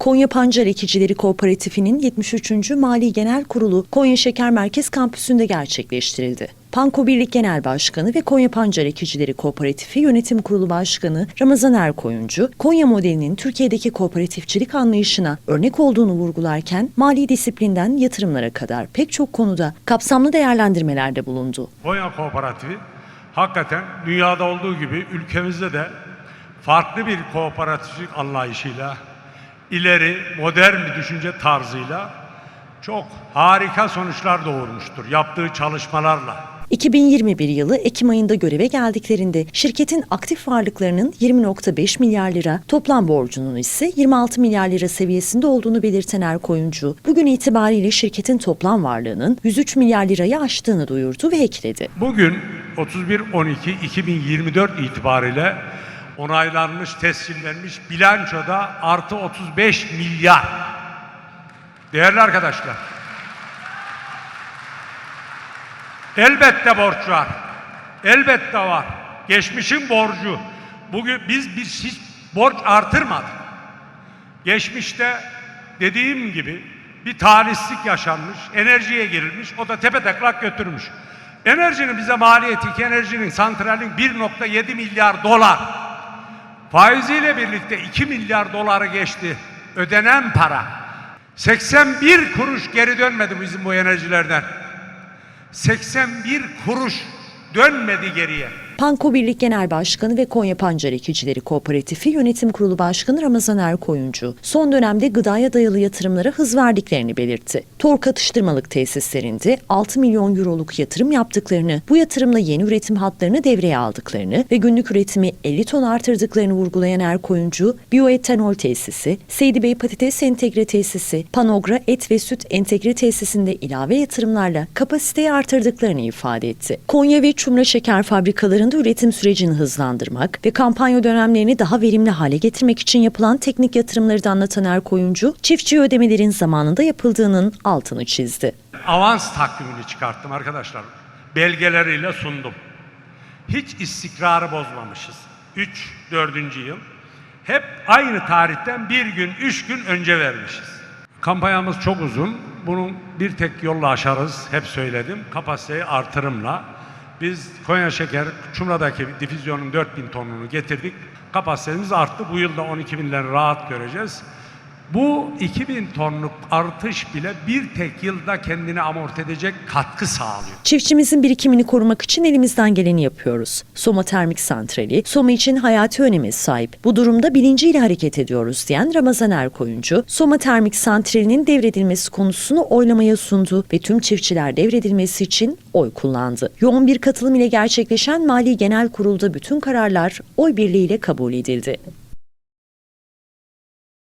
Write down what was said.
Konya Pancar Ekicileri Kooperatifi'nin 73. Mali Genel Kurulu Konya Şeker Merkez Kampüsü'nde gerçekleştirildi. Panko Birlik Genel Başkanı ve Konya Pancar Ekicileri Kooperatifi Yönetim Kurulu Başkanı Ramazan Erkoyuncu, Konya modelinin Türkiye'deki kooperatifçilik anlayışına örnek olduğunu vurgularken mali disiplinden yatırımlara kadar pek çok konuda kapsamlı değerlendirmelerde bulundu. Konya Kooperatifi hakikaten dünyada olduğu gibi ülkemizde de farklı bir kooperatiflik anlayışıyla, ileri, modern bir düşünce tarzıyla çok harika sonuçlar doğurmuştur yaptığı çalışmalarla. 2021 yılı Ekim ayında göreve geldiklerinde şirketin aktif varlıklarının 20.5 milyar lira, toplam borcunun ise 26 milyar lira seviyesinde olduğunu belirten Erkoyuncu, bugün itibariyle şirketin toplam varlığının 103 milyar lirayı aştığını duyurdu ve ekledi. Bugün 31-12-2024 itibariyle onaylanmış, tescillenmiş bilançoda artı 35 milyar. Değerli arkadaşlar, elbette borç var. Elbette var. Geçmişin borcu. Bugün biz bir hiç borç artırmadık. Geçmişte dediğim gibi bir talihsizlik yaşanmış, enerjiye girilmiş, o da tepe taklak götürmüş. Enerjinin bize maliyeti, enerjinin, santralin 1.7 milyar dolar. Faiziyle birlikte 2 milyar doları geçti ödenen para. 81 kuruş geri dönmedi bizim bu enerjilerden. 81 kuruş dönmedi geriye. Panko Birlik Genel Başkanı ve Konya Pancar Ekicileri Kooperatifi Yönetim Kurulu Başkanı Ramazan Erkoyuncu, son dönemde gıdaya dayalı yatırımlara hız verdiklerini belirtti. Tork atıştırmalık tesislerinde 6 milyon euroluk yatırım yaptıklarını, bu yatırımla yeni üretim hatlarını devreye aldıklarını ve günlük üretimi 50 ton artırdıklarını vurgulayan Erkoyuncu, biyoetanol tesisi, Seydi Patates Entegre Tesisi, Panogra Et ve Süt Entegre Tesisinde ilave yatırımlarla kapasiteyi artırdıklarını ifade etti. Konya ve Çumra Şeker Fabrikalarında üretim sürecini hızlandırmak ve kampanya dönemlerini daha verimli hale getirmek için yapılan teknik yatırımları da anlatan Erkoyuncu, çiftçi ödemelerin zamanında yapıldığının altını çizdi. avans takvimini çıkarttım arkadaşlar. Belgeleriyle sundum. Hiç istikrarı bozmamışız. 3, 4. yıl. Hep aynı tarihten bir gün, üç gün önce vermişiz. Kampanyamız çok uzun. Bunun bir tek yolla aşarız. Hep söyledim. Kapasiteyi artırımla. Biz Konya Şeker, Çumra'daki difüzyonun 4000 tonunu getirdik. Kapasitemiz arttı. Bu yılda 12 binleri rahat göreceğiz. Bu 2000 tonluk artış bile bir tek yılda kendini amorti edecek katkı sağlıyor. Çiftçimizin birikimini korumak için elimizden geleni yapıyoruz. Soma Termik Santrali, Soma için hayati öneme sahip. Bu durumda bilinciyle hareket ediyoruz diyen Ramazan Erkoyuncu, Soma Termik Santrali'nin devredilmesi konusunu oylamaya sundu ve tüm çiftçiler devredilmesi için oy kullandı. Yoğun bir katılım ile gerçekleşen Mali Genel Kurul'da bütün kararlar oy birliğiyle kabul edildi.